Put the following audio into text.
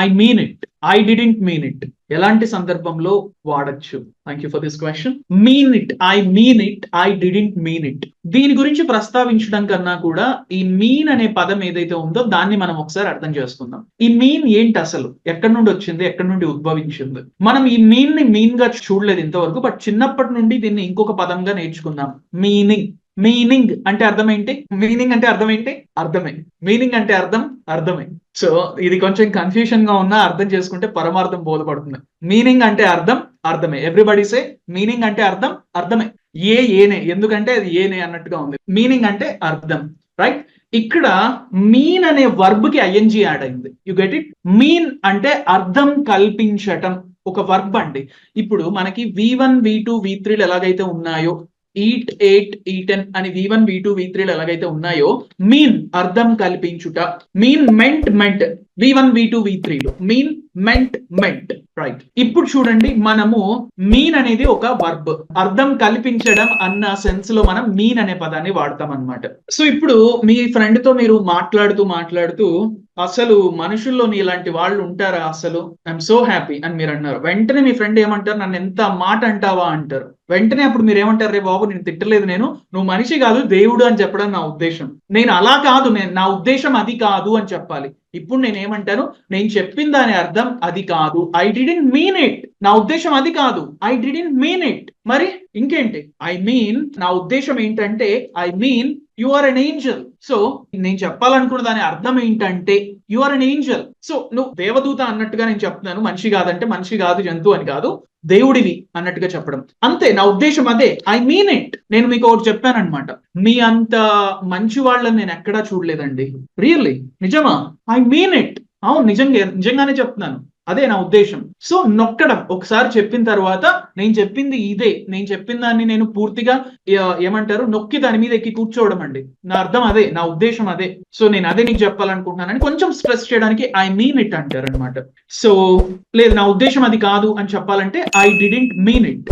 I mean it I didn't mean it ఎలాంటి సందర్భంలో వాడచ్చు? Thank you for this question mean it I mean it I didn't mean it దీని గురించి ప్రస్తావించడం కన్నా కూడా ఈ మీన్ అనే పదం ఏదైతే ఉందో దాన్ని మనం ఒకసారి అర్థం చేసుకుందాం. ఈ మీన్ ఏంటి అసలు? ఎక్కడి నుండి వచ్చింది? ఎక్కడి నుండి ఉద్భవించింది? మనం ఈ మీన్ని మీన్గా చూడలేదు ఇంతవరకు బట్ చిన్నప్పటి నుండి దీన్ని ఇంకొక పదంగా నేర్చుకుందాం. మీనింగ్ మీనింగ్ అంటే అర్థం ఏంటి? మీనింగ్ అంటే అర్థం ఏంటి? అర్థమే. మీనింగ్ అంటే అర్థం అర్థమే. సో ఇది కొంచెం కన్ఫ్యూషన్గా ఉన్నా అర్థం చేసుకుంటే పరమార్థం బోధపడుతుంది. మీనింగ్ అంటే అర్థం అర్థమే. ఎవ్రీబడి సే మీనింగ్ అంటే అర్థం అర్థమే. ఏ ఏనే. ఎందుకంటే అది ఏనే అన్నట్టుగా ఉంది. మీనింగ్ అంటే అర్థం రైట్ ఇక్కడ మీన్ అనే వర్బ్కి ఐఎన్జి యాడ్ అయింది. యు గెట్ ఇట్ మీన్ అంటే అర్థం కల్పించటం. ఒక వర్బ్ అండి. ఇప్పుడు మనకి వి వన్ వి టూ వి త్రీలు ఎలాగైతే ఉన్నాయో ఈట్ ఎయిట్ ఈటెన్ అని వి వన్ వి టూ వి త్రీలు ఎలాగైతే ఉన్నాయో మీన్ అర్థం కల్పించుట mean ment ment V one V two వి త్రీలు మీన్ మెంట్ మెంట్ రైట్ ఇప్పుడు చూడండి మనము మీన్ అనేది ఒక వర్బ్ అర్థం కల్పించడం అన్న సెన్స్లో మనం మీన్ అనే పదాన్ని వాడతాం అనమాట సో ఇప్పుడు మీ ఫ్రెండ్తో మీరు మాట్లాడుతూ మాట్లాడుతూ అసలు మనుషుల్లో ఇలాంటి వాళ్ళు ఉంటారా అసలు? ఐఎమ్ సో హ్యాపీ అని మీరు అన్నారు. వెంటనే మీ ఫ్రెండ్ ఏమంటారు? నన్ను ఎంత మాట అంటావా అంటారు. వెంటనే అప్పుడు మీరు ఏమంటారు? రే బాబు నేను తిట్టలేదు నేను. నువ్వు మనిషి కాదు దేవుడు అని చెప్పడం నా ఉద్దేశం. నేను అలా కాదు నేను నా ఉద్దేశం అది కాదు అని చెప్పాలి. ఇప్పుడు నేను ఏమంటాను? నేను చెప్పిన దాని అర్థం అది కాదు. ఐ డిడెంట్ మీన్ ఇట్ నా ఉద్దేశం అది కాదు. ఐ డిడెంట్ మీన్ ఇట్ మరి ఇంకేంటి? ఐ మీన్ నా ఉద్దేశం ఏంటంటే I mean you are an angel so నేను చెప్పాలనుకున్న దాని అర్థం ఏంటంటే you are an angel so నువ్వు దేవదూత అన్నట్టుగా నేను చెప్తున్నాను. మనిషి కాదంటే మనిషి కాదు జంతువు అని కాదు. దేవుడివి అన్నట్టుగా చెప్పడం. అంతే నా ఉద్దేశం అదే. ఐ మీన్ ఇట్ నేను మీకు ఒకటి చెప్పానమాట మీ అంత మంచి వాళ్ళని నేను ఎక్కడా చూడలేదండి. రియల్లీ నిజమా? ఐ మీన్ ఇట్ అవును నిజంగా నిజంగానే చెప్తున్నాను. అదే నా ఉద్దేశం. సో నొక్కడం. ఒకసారి చెప్పిన తర్వాత నేను చెప్పింది ఇదే. నేను చెప్పిన దాన్ని నేను పూర్తిగా ఏమంటారు నొక్కి దాని మీద ఎక్కి కూర్చోవడం అండి. నా అర్థం అదే. నా ఉద్దేశం అదే. సో నేను అదే నీకు చెప్పాలనుకుంటున్నానని కొంచెం స్ట్రెస్ చేయడానికి ఐ మీన్ ఇట్ అంటారు అనమాట సో లేదు నా ఉద్దేశం అది కాదు అని చెప్పాలంటే ఐ డిడెంట్ మీన్ ఇట్